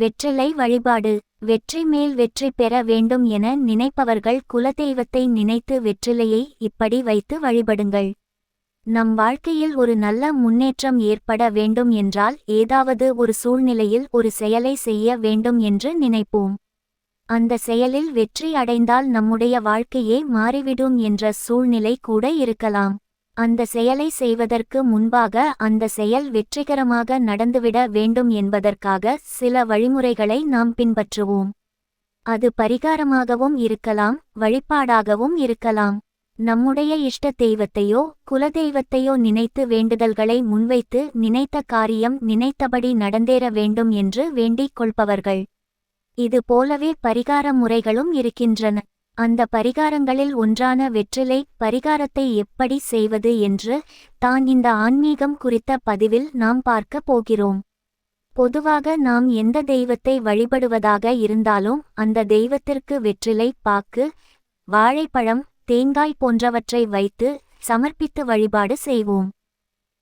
வெற்றிலை வழிபாடு. வெற்றி மேல் வெற்றி பெற வேண்டும் என நினைப்பவர்கள் குலதெய்வத்தை நினைத்து வெற்றிலையை இப்படி வைத்து வழிபடுங்கள். நம் வாழ்க்கையில் ஒரு நல்ல முன்னேற்றம் ஏற்பட வேண்டும் என்றால் ஏதாவது ஒரு சூழ்நிலையில் ஒரு செயலை செய்ய வேண்டும் என்று நினைப்போம். அந்த செயலில் வெற்றி அடைந்தால் நம்முடைய வாழ்க்கையே மாறிவிடும் என்ற சூழ்நிலை கூட இருக்கலாம். அந்த செயலை செய்வதற்கு முன்பாக அந்த செயல் வெற்றிகரமாக நடந்துவிட வேண்டும் என்பதற்காக சில வழிமுறைகளை நாம் பின்பற்றுவோம். அது பரிகாரமாகவும் இருக்கலாம் வழிபாடாகவும் இருக்கலாம். நம்முடைய இஷ்ட தெய்வத்தையோ குலதெய்வத்தையோ நினைத்து வேண்டுதல்களை முன்வைத்து நினைத்த காரியம் நினைத்தபடி நடந்தேற வேண்டும் என்று வேண்டிக் கொள்பவர்கள். இது போலவே பரிகார முறைகளும் இருக்கின்றன. அந்த பரிகாரங்களில் ஒன்றான வெற்றிலை பரிகாரத்தை எப்படி செய்வது என்று தான் இந்த ஆன்மீகம் குறித்த பதிவில் நாம் பார்க்க போகிறோம். பொதுவாக நாம் எந்த தெய்வத்தை வழிபடுவதாக இருந்தாலும் அந்த தெய்வத்திற்கு வெற்றிலை பாக்கு வாழைப்பழம் தேங்காய் போன்றவற்றை வைத்து சமர்ப்பித்து வழிபாடு செய்வோம்.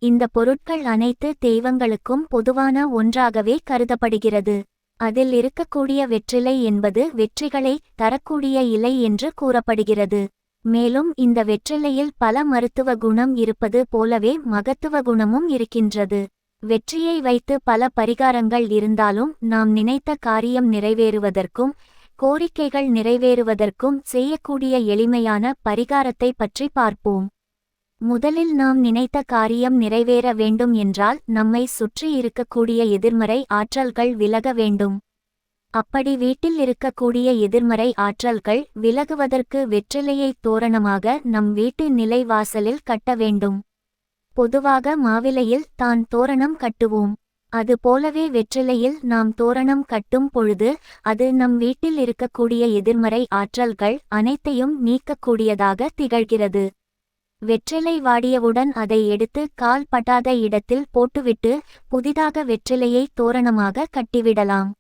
இந்த பொருட்கள் அனைத்து தெய்வங்களுக்கும் பொதுவான ஒன்றாகவே கருதப்படுகிறது. அதில் இருக்கக்கூடிய வெற்றிலை என்பது வெற்றிகளை தரக்கூடிய இலை என்று கூறப்படுகிறது. மேலும் இந்த வெற்றிலையில் பல மருத்துவ குணம் இருப்பது போலவே மகத்துவ குணமும் இருக்கின்றது. வெற்றியை வைத்து பல பரிகாரங்கள் இருந்தாலும் நாம் நினைத்த காரியம் நிறைவேறுவதற்கும் கோரிக்கைகள் நிறைவேறுவதற்கும் செய்யக்கூடிய எளிமையான பரிகாரத்தை பற்றி பார்ப்போம். முதலில் நாம் நினைத்த காரியம் நிறைவேற வேண்டும் என்றால் நம்மை சுற்றி இருக்கக்கூடிய எதிர்மறை ஆற்றல்கள் விலக வேண்டும். அப்படி வீட்டில் இருக்கக்கூடிய எதிர்மறை ஆற்றல்கள் விலகுவதற்கு வெற்றிலையை தோரணமாக நம் வீட்டு நிலை வாசலில் கட்ட வேண்டும். பொதுவாக மாவிலையில் தான் தோரணம் கட்டுவோம். அது போலவே வெற்றிலையில் நாம் தோரணம் கட்டும் பொழுது அது நம் வீட்டில் இருக்கக்கூடிய எதிர்மறை ஆற்றல்கள் அனைத்தையும் நீக்கக்கூடியதாக திகழ்கிறது. வெற்றிலை வாடியவுடன் அதை எடுத்து கால் பட்டாத இடத்தில் போட்டுவிட்டு புதிதாக வெற்றிலையை தோரணமாக கட்டிவிடலாம்.